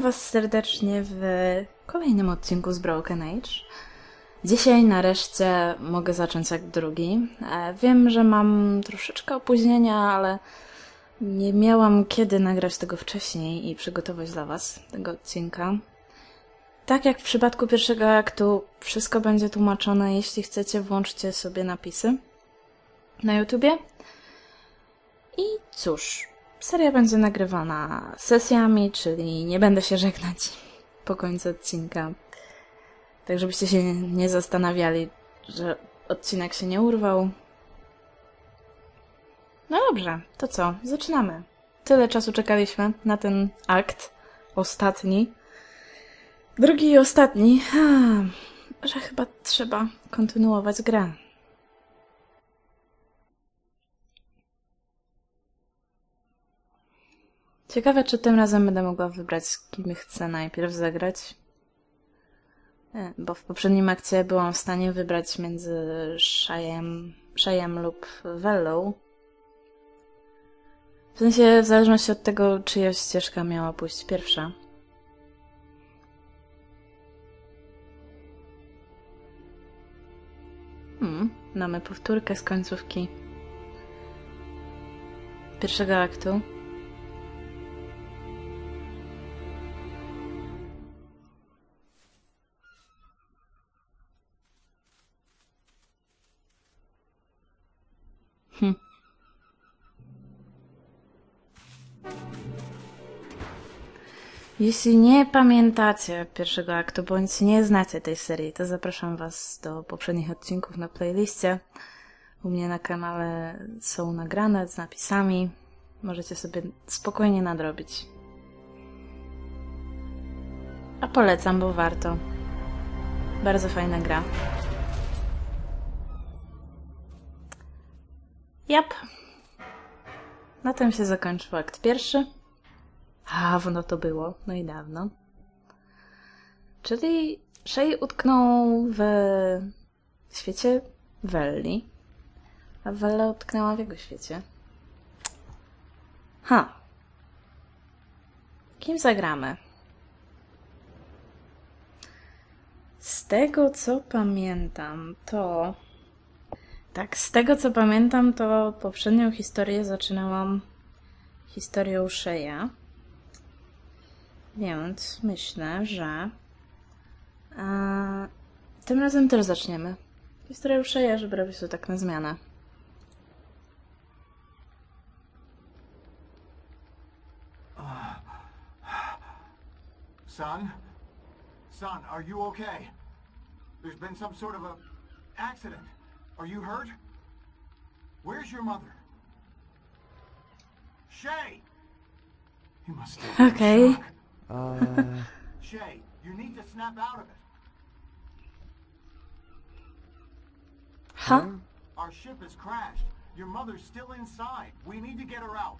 Was serdecznie w kolejnym odcinku z Broken Age. Dzisiaj nareszcie mogę zacząć jak drugi. E, Wiem, że mam troszeczkę opóźnienia, ale nie miałam kiedy nagrać tego wcześniej i przygotować dla Was tego odcinka. Tak jak w przypadku pierwszego aktu, wszystko będzie tłumaczone. Jeśli chcecie, włączcie sobie napisy na YouTubie. I cóż, seria będzie nagrywana sesjami, czyli nie będę się żegnać po końcu odcinka. Tak, żebyście się nie zastanawiali, że odcinek się nie urwał. No dobrze, to co? Zaczynamy. Tyle czasu czekaliśmy na ten akt. Ostatni. Drugi i ostatni. Ah, że chyba trzeba kontynuować grę. Ciekawe, czy tym razem będę mogła wybrać, z kim chcę najpierw zagrać. E, Bo w poprzednim akcie byłam w stanie wybrać między Shyem, lub Vellą. W sensie, w zależności od tego, czyja ścieżka miała pójść pierwsza. Hmm, mamy powtórkę z końcówki pierwszego aktu. Jeśli nie pamiętacie pierwszego aktu, bądź nie znacie tej serii, to zapraszam Was do poprzednich odcinków na playliście. U mnie na kanale są nagrane z napisami. Możecie sobie spokojnie nadrobić. A polecam, bo warto. Bardzo fajna gra. Jap. Na tym się zakończył akt pierwszy. Dawno to było, no i dawno. Czyli Shay utknął w świecie Welli, a Wella utknęła w jego świecie. Ha. Kim zagramy? Z tego co pamiętam, to. Tak, z tego co pamiętam, to poprzednią historię zaczynałam historią Sheya. Więc myślę, że e, tym razem też zaczniemy. Historię Sheya, żeby robić to tak na zmianę. Son? Son, are you okay? There's been some sort of a accident. Are you hurt? Where's your mother? Shay! You must be Okay. shock. Uh, Shay, you need to snap out of it. Ha? Our ship has crashed. Your mother's still inside. We need to get her out.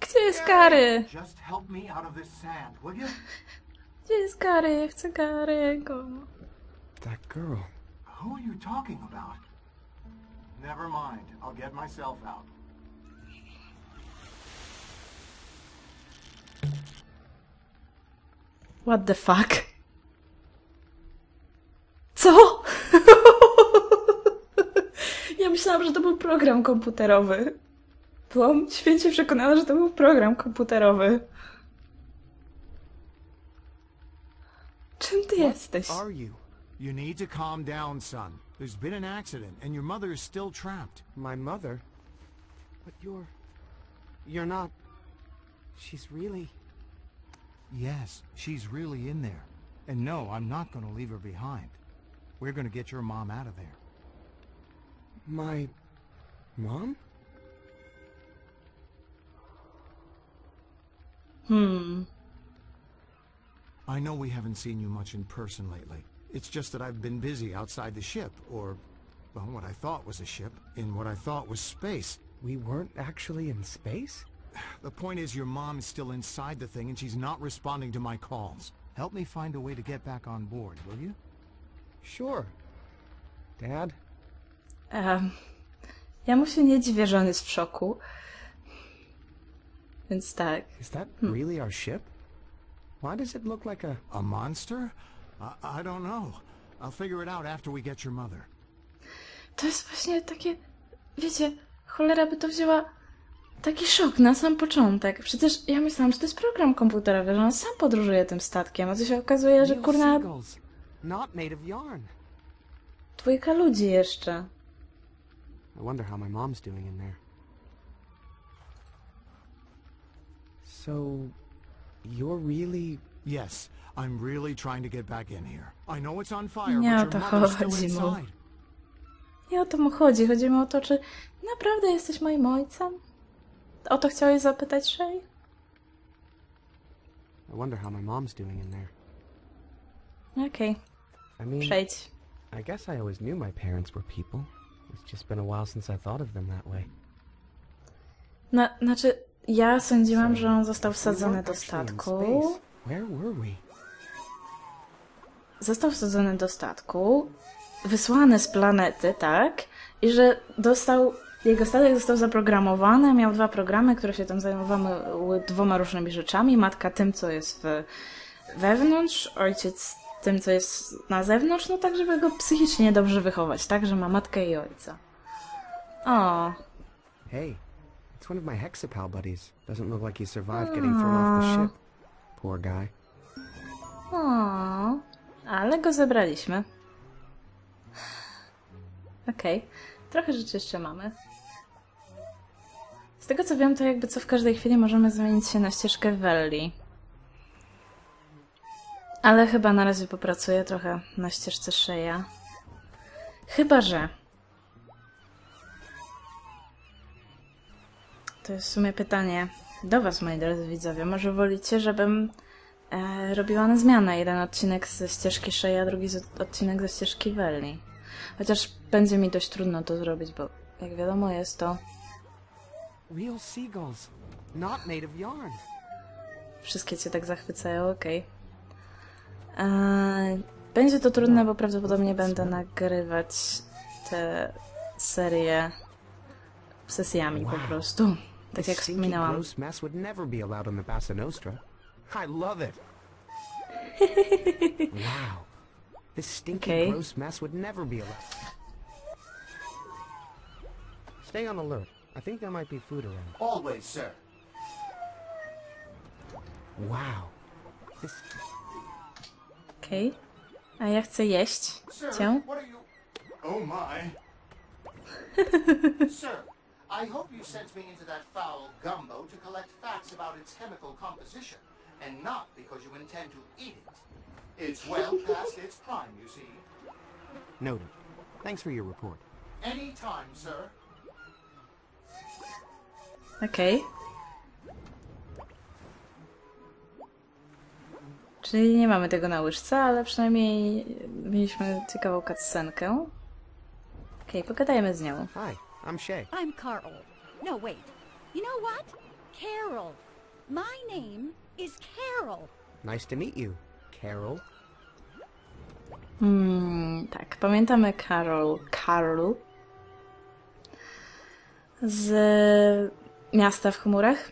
Gdzie jest Gary? Just help me out of this sand, will you? Gdzie jest Gary? Ja chcę Gary'ego. that girl. Who are you talking about? Never mind. I'll get myself out. What the fuck? Co? ja myślałam, że to był program komputerowy. Byłam święcie przekonana, że to był program komputerowy. Czym ty jesteś? Are you? You need to calm down, son. There's been an accident, and your mother is still trapped. My mother? But you're... You're not... She's really... Yes, she's really in there. And no, I'm not going to leave her behind. We're going to get your mom out of there. My... Mom? Hmm. I know we haven't seen you much in person lately. It's just that I've been busy outside the ship, or, well, what I thought was a ship, in what I thought was space. We weren't actually in space? The point is your mom is still inside the thing and she's not responding to my calls. Help me find a way to get back on board, will you? Sure. Dad? Em, Ja mu się nie dziwię, że on jest w szoku. Więc tak. Is that hmm. really our ship? Why does it look like a... A monster? I, I don't know. I'll figure it out after we get your mother. To jest właśnie takie, wiecie, cholera by to wzięła taki szok na sam początek. Przecież ja myślałam, że to jest program komputerowy, że on sam podróżuje tym statkiem, a to się okazuje, że kurna seagulls, not made of yarn. dwójka ludzi jeszcze. I wonder how my mom's doing in there. So, you're really... Yes, I'm really trying to get back in here. I know it's on fire, Nie o but to your mother's still chodzi mu. inside. Nie o to mu chodzi. Chodzi mi o to, czy naprawdę jesteś moim ojcem? O to chciałeś zapytać, Shay? I wonder how my mom's doing in there. Okej, I mean, przejdź. I guess I always knew my parents were people. It's just been a while since I thought of them that way. No, znaczy, ja sądziłam, So, że on został wsadzony do statku. space, Where were we? Został wsadzony do statku, wysłany z planety, tak? I że dostał. Jego statek został zaprogramowany, miał dwa programy, które się tam zajmowały dwoma różnymi rzeczami. Matka tym, co jest w, wewnątrz, ojciec tym, co jest na zewnątrz, no tak, żeby go psychicznie dobrze wychować, tak? Że ma matkę i ojca. O, Hey, it's one of my Hexapal buddies. Doesn't look like he survived getting thrown off the ship. Poor guy. o, ale go zebraliśmy. Okej, trochę rzeczy jeszcze mamy. Z tego co wiem, to jakby co w każdej chwili możemy zamienić się na ścieżkę Welli. Ale chyba na razie popracuję trochę na ścieżce Szeja. Chyba, że... To jest w sumie pytanie do was, moi drodzy widzowie. Może wolicie, żebym e, robiła na zmianę jeden odcinek ze ścieżki Szeja, drugi z, odcinek ze ścieżki Welli. Chociaż będzie mi dość trudno to zrobić, bo jak wiadomo jest to Real seagulls, not made of yarn. Wszystkie cię tak zachwycają, okej. Eee, Będzie to trudne, bo prawdopodobnie będę nagrywać te serie sesjami po prostu. Tak jak wspominałam. Gross mess would never be allowed on the Bassa Nostra. I love it. wow. This stinky, Okay. gross mess would never be allowed. Stay on alert. I think there might be food around. Always, sir. Wow. This Okej. A ja chcę jeść cię. what are you... Oh, my. sir, I hope you sent me into that foul gumbo to collect facts about its chemical composition, and not because you intend to eat it. It's well past its prime, you see. noted. Thanks for your report. Any time, sir. Okej. Czyli nie mamy tego na łyżce, ale przynajmniej mieliśmy ciekawą cutscenkę. Okej, pogadajmy z nią. Hi, I'm Shay. I'm Carl. No, wait. You know what? Carol. My name is Carol. Nice to meet you, Carol. Hmm, tak, pamiętamy Carol, Carol z miasta w chmurach.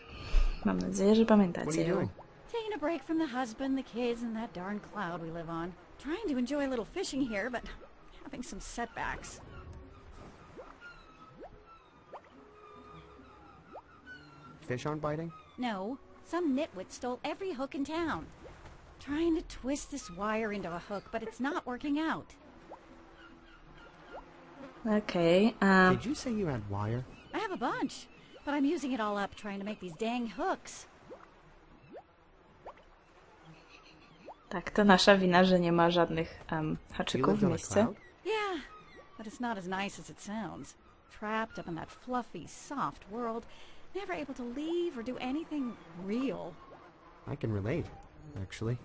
Mam nadzieję, że What are pamiętacie you ją. doing? Taking a break from the husband, the kids, and that darn cloud we live on. Trying to enjoy a little fishing here, but having some setbacks. Fish aren't biting? No, some nitwit stole every hook in town. Trying to twist this wire into a hook, but it's not working out. Okay, a Did you say you had wire? I have a bunch, but I'm using it all up trying to make these dang hooks. tak, to nasza wina, że nie ma żadnych um, haczyków w mieście. Yeah, but it's not as nice as it sounds. Trapped up in that fluffy, soft world, never able to leave or do anything real. I can relate, actually.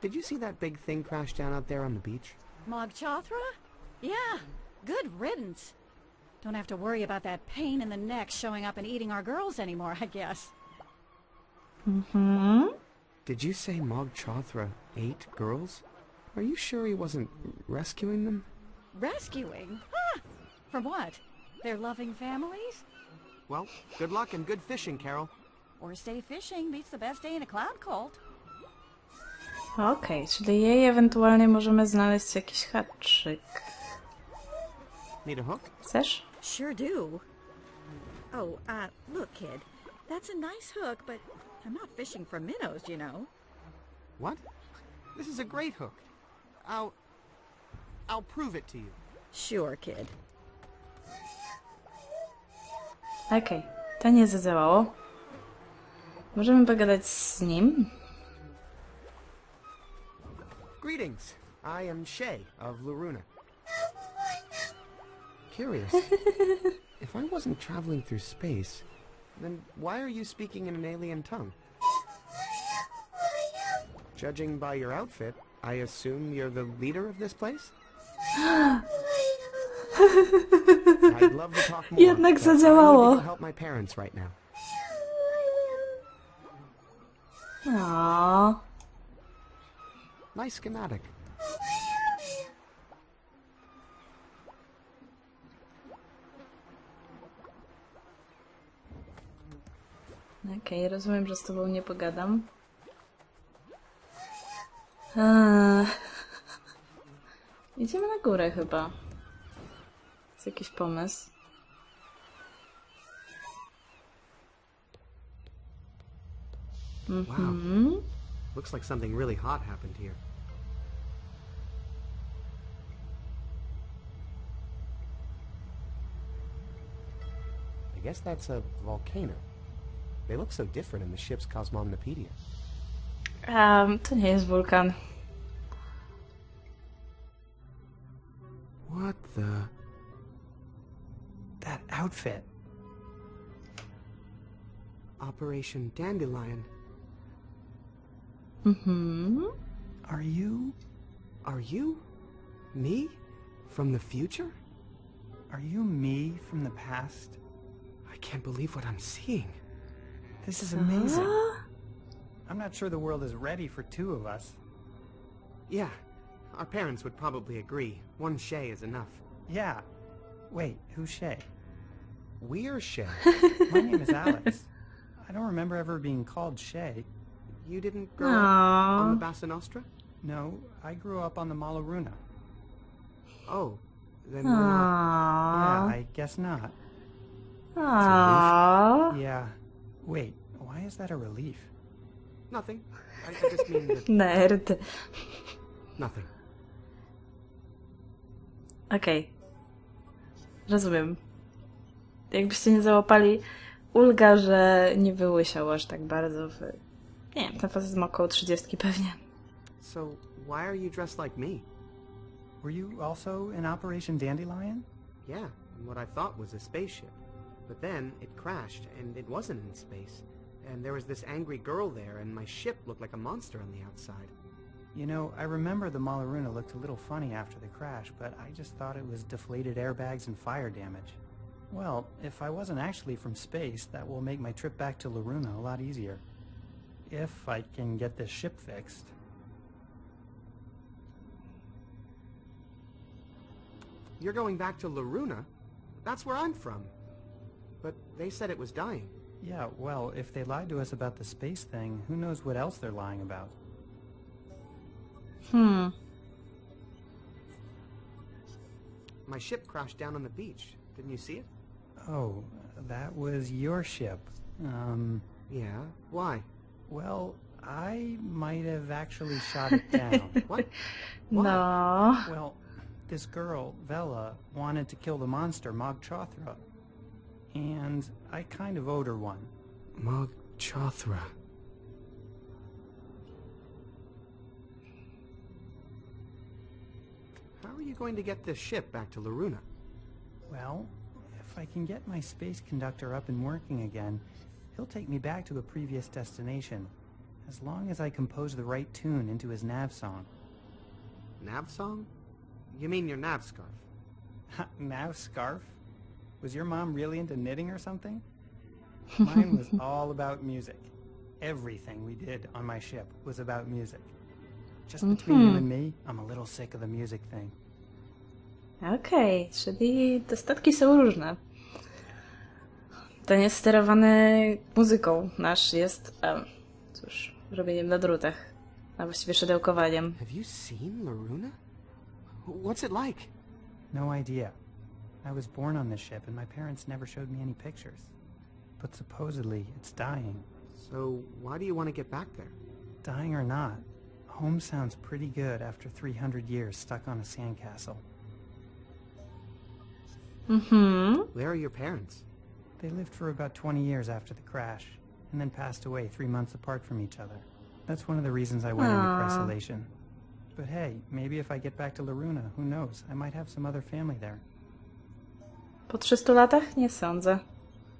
Did you see that big thing crash down out there on the beach? Mog Chothra? Yeah, good riddance. Don't have to worry about that pain in the neck showing up and eating our girls anymore, I guess. Mm-hmm. Did you say Mog Chothra ate girls? Are you sure he wasn't rescuing them? Rescuing? Huh? From what? Their loving families? Well, good luck and good fishing, Carol. Worst day fishing beats the best day in a cloud cult. Okej, czyli jej ewentualnie możemy znaleźć jakiś haczyk. Need a hook? Chcesz? Sure do. Oh, uh, look, kid. That's a nice hook, but I'm not fishing for minnows, you know. What? This is a great hook. I'll... I'll prove it to you. Sure, kid. Okej, to nie zadziałało. Możemy pogadać z nim. Greetings. I am Shay of Loruna. Curious. if I wasn't traveling through space, then why are you speaking in an alien tongue? Judging by your outfit, I assume you're the leader of this place? Jednak zadziałało. No. Nice schematic. Okej, okay, rozumiem, że z tobą nie pogadam. Eee... Idziemy na górę chyba. Jest jakiś pomysł. Mhm. Looks like something really hot happened here. I guess that's a volcano. They look so different in the ship's Cosmomnopedia. Um, to nie jest wulkan. What the... That outfit. Operation Dandelion. Mm-hmm. Are you... Are you... Me? From the future? Are you me from the past? I can't believe what I'm seeing. This is amazing. I'm not sure the world is ready for two of us. Yeah, our parents would probably agree. One Shay is enough. Yeah. Wait, who's Shay? We're Shay. My name is Alex. I don't remember ever being called Shay. you didn't grow up on the Bassa Nostra? No, I grew up on the Malaruna. Oh, then we're not... Yeah, I guess not. Aww. Yeah. Wait, why is that a relief? Nothing. I, I just mean that... Nerd. Nothing. Okej. Rozumiem. Jakbyście nie załapali, ulga, że nie wyłysiał aż tak bardzo w... Nie wiem, ten facet ma około 30 pewnie. So, why are you dressed like me? Were you also in Operation Dandelion? Yeah, in what I thought was a spaceship. But then, it crashed, and it wasn't in space. And there was this angry girl there, and my ship looked like a monster on the outside. You know, I remember the Malaruna looked a little funny after the crash, but I just thought it was deflated airbags and fire damage. Well, if I wasn't actually from space, that will make my trip back to Laruna a lot easier. If I can get this ship fixed. You're going back to Laruna? That's where I'm from. But they said it was dying. Yeah, well, if they lied to us about the space thing, who knows what else they're lying about? Hmm. My ship crashed down on the beach. Didn't you see it? Oh, that was your ship. Um, Yeah. Why? well, I might have actually shot it down. What? Why? No. Well, this girl, Vela, wanted to kill the monster, Mog Chothra. And I kind of owed her one. Mog Chothra. How are you going to get this ship back to Laruna? Well, if I can get my space conductor up and working again, he'll take me back to a previous destination. As long as I compose the right tune into his nav song. Nav song? You mean your nav scarf? nav scarf? Was your mom really into knitting or something? Mine was all about music. Everything we did on my ship was about music. Just between you hmm. and me, I'm a little sick of the music thing. Okej, czyli te statki są różne. Ten jest sterowany muzyką. Nasz jest, em, cóż, robieniem na drutach. A właściwie szydełkowaniem. Have you seen Loruna? What's it like? No idea. I was born on this ship and my parents never showed me any pictures. But supposedly it's dying. So, why do you want to get back there? Dying or not, home sounds pretty good after 300 years stuck on a sandcastle. Mhm. Where are your parents? They lived for about 20 years after the crash, and then passed away three months apart from each other. That's one of the reasons I went into Aw. cressolation. But hey, maybe if I get back to Laruna, who knows? I might have some other family there. Po 300 latach? Nie sądzę.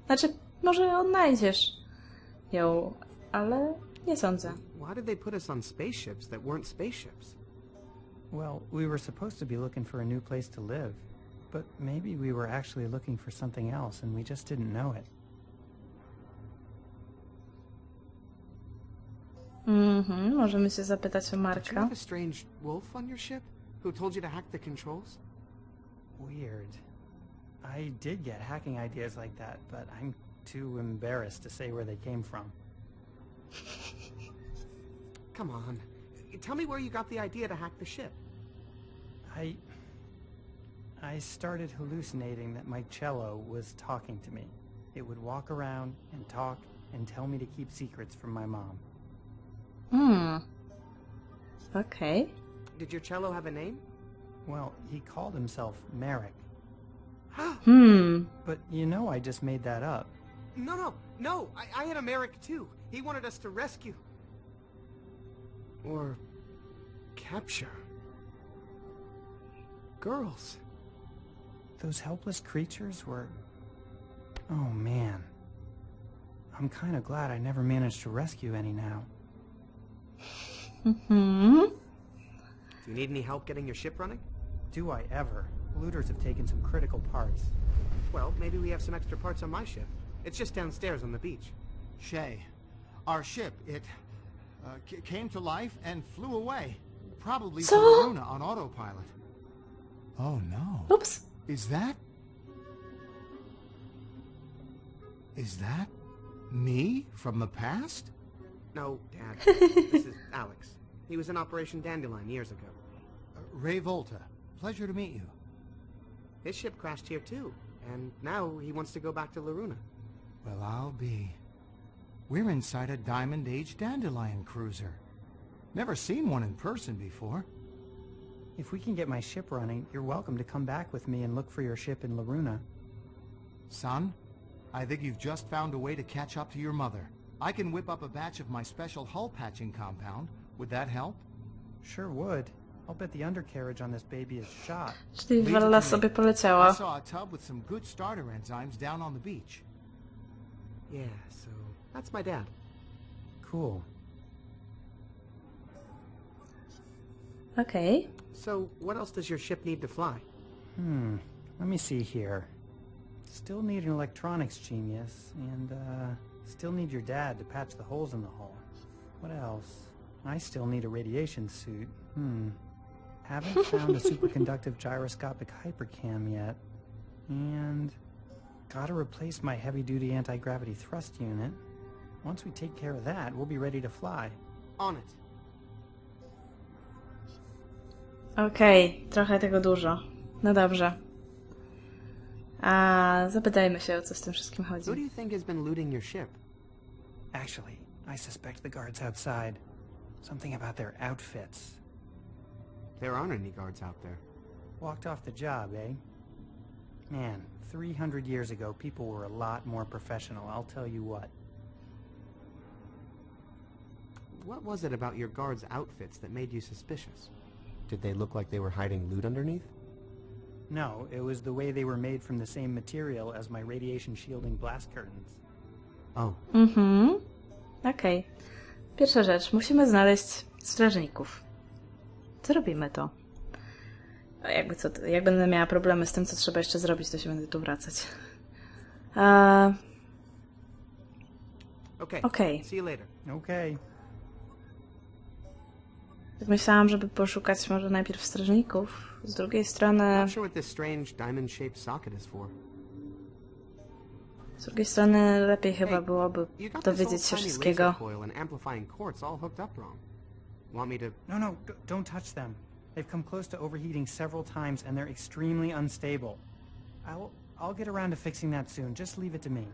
Znaczy, może odnajdziesz ją, ale nie sądzę. Why did they put us on spaceships that weren't spaceships? Well, we were supposed to be looking for a new place to live, but maybe we were actually looking for something else and we just didn't know it. Mhm, możemy się zapytać o Did you Marka. have a strange wolf on your ship who told you to hack the controls? Weird. I did get hacking ideas like that, but I'm too embarrassed to say where they came from. Come on. Tell me where you got the idea to hack the ship. I I started hallucinating that my cello was talking to me. It would walk around and talk and tell me to keep secrets from my mom. Hmm. Okay. Did your cello have a name? Well, he called himself Merrick. Hmm. But you know I just made that up. No, no, no. I, I had a Merrick too. He wanted us to rescue. Or capture. Girls. Those helpless creatures were... Oh man. I'm kind of glad I never managed to rescue any now. Hmm. Do you need any help getting your ship running? Do I ever? Looters have taken some critical parts. Well, maybe we have some extra parts on my ship. It's just downstairs on the beach. Shay, our ship, it uh, c- came to life and flew away. Probably So- to Luna on autopilot. Oh no. Ups. Is that... Is that me from the past? No, Dad. this is Alex. He was in Operation Dandelion years ago. Uh, Ray Volta, pleasure to meet you. His ship crashed here too, and now he wants to go back to Laruna. Well, I'll be. We're inside a Diamond Age Dandelion cruiser. Never seen one in person before. If we can get my ship running, you're welcome to come back with me and look for your ship in Laruna. Son, I think you've just found a way to catch up to your mother. I can whip up a batch of my special hull patching compound. Would that help? Sure would. I'll bet the undercarriage on this baby is shot. Czyli Leave it Wella to me. I saw a tub with some good starter enzymes down on the beach. Yeah, so that's my dad. Cool. Okej. So what else does your ship need to fly? Hmm. Let me see here. Still need an electronics genius, and, uh, still need your dad to patch the holes in the hull. What else? I still need a radiation suit. Hmm. Haven't found a superconductive gyroscopic hypercam yet. And gotta replace my heavy-duty anti-gravity thrust unit. Once we take care of that, we'll be ready to fly. On it. Okej, trochę tego dużo. No dobrze. A zapytajmy się, o co z tym wszystkim chodzi. Who do you think has been looting your ship? Actually, I suspect the guards outside. Something about their outfits. There aren't any guards out there. Walked off the job, eh? Man, 300 years ago, people were a lot more professional, I'll tell you what. What was it about your guards' outfits that made you suspicious? Did they look like they were hiding loot underneath? No, it was the way they were made from the same material as my radiation shielding blast curtains. Oh, Mhm. Okej. Pierwsza rzecz. Musimy znaleźć strażników. Zrobimy to. Jakby co, jak będę miała problemy z tym, co trzeba jeszcze zrobić, to się będę tu wracać. A, okay. Okej. See you later. Okay. Tak myślałam, żeby poszukać może najpierw strażników. z drugiej strony, z drugiej strony lepiej chyba byłoby dowiedzieć się wszystkiego. No, no, don't touch them. They've come close to overheating several times and they're extremely unstable. I'll I'll get around to fixing that soon. Just leave it to me.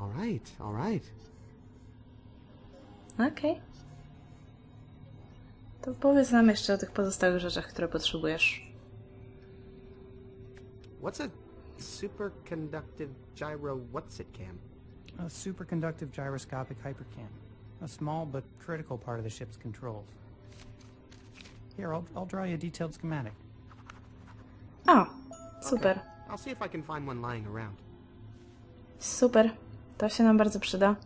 All right, all right. Okej. To powiedz nam jeszcze o tych pozostałych rzeczach, które potrzebujesz. What's a superconductive gyro what's it cam? A superconductive gyroscopic hypercam. A small but critical part of the ship's controls. Here, I'll, I'll draw you a detailed schematic. O, super. Okay. I'll see if I can find one lying around. Super. To się nam bardzo przyda.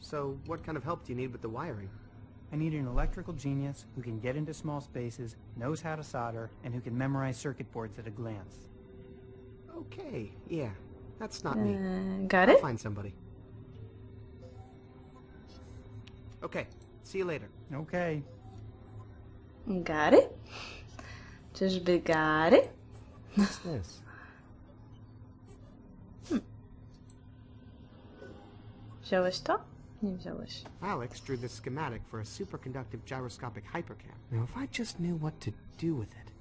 So, what kind of help do you need with the wiring? I need an electrical genius who can get into small spaces, knows how to solder, and who can memorize circuit boards at a glance. Okay, yeah, that's not me. Got Gary? I'll find somebody. Okay, see you later. Okay. Gary? Czyżby it. What's this? Wziąłeś to? Nie wziąłeś. Alex drew this schematic for a superconductive gyroscopic hypercam. Now, if I just knew what to do with it.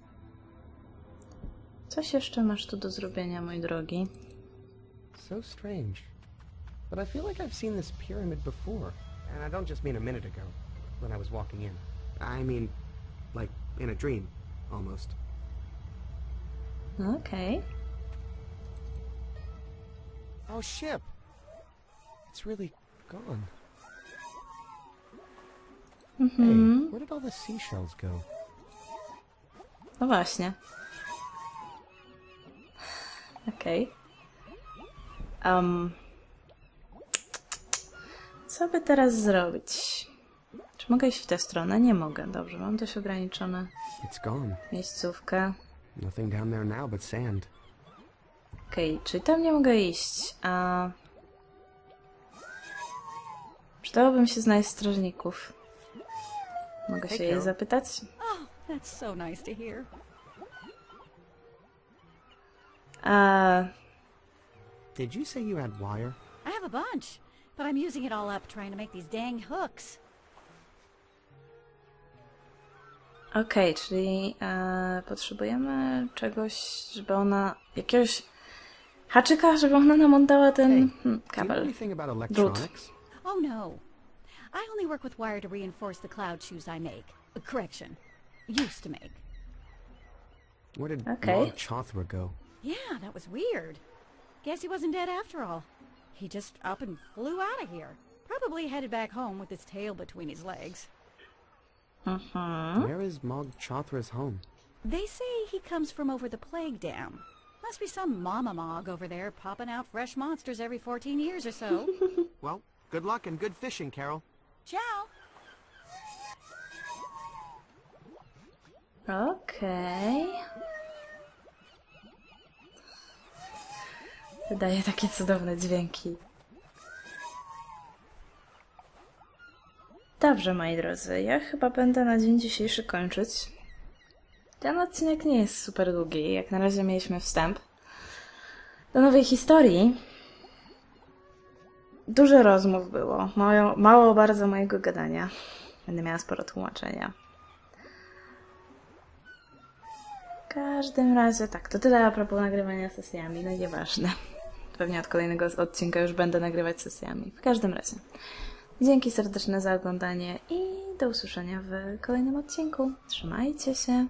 Coś jeszcze masz tu do zrobienia, mój drogi. So strange. But I feel like I've seen this pyramid before. And I don't just mean a minute ago, when I was walking in. I mean, like, in a dream, almost. Okay. Oh, ship! It's really gone. Hey, where did all the seashells go? No właśnie. Okej. Um, co by teraz zrobić? Czy mogę iść w tę stronę? Nie mogę. Dobrze, mam dość ograniczone It's gone. miejscówkę. Nothing down there now but sand. Okej, czyli tam nie mogę iść, a... Przydałoby mi się znaleźć strażników. Mogę się jej zapytać? Oh. A... Did you say you had wire? I have a bunch, but I'm using it all up trying to make these dang hooks. Okej, czyli e, potrzebujemy czegoś, żeby ona... jakiegoś haczyka, żeby ona nam oddała ten Hey, hmm, kabel. electronics? Oh no. I only work with wire to reinforce the cloud shoes I make. Uh, correction. Used to make. Where did Okay. Mog Chothra go? Yeah, that was weird. Guess he wasn't dead after all. He just up and flew out of here. Probably headed back home with his tail between his legs. Mhm. Where is Mog Chothra's home? They say he comes from over the plague dam. Must be some mama mog over there popping out fresh monsters every 14 years or so. Well, good luck and good fishing, Carol. Ciao! Okej. Wydaje takie cudowne dźwięki. Dobrze, moi drodzy, ja chyba będę na dzień dzisiejszy kończyć. Ten odcinek nie jest super długi. Jak na razie mieliśmy wstęp do nowej historii. Dużo rozmów było. Mało, mało bardzo mojego gadania. Będę miała sporo tłumaczenia. W każdym razie tak, to tyle a propos nagrywania sesjami, no nieważne. Pewnie od kolejnego odcinka już będę nagrywać sesjami. W każdym razie. Dzięki serdeczne za oglądanie i do usłyszenia w kolejnym odcinku. Trzymajcie się.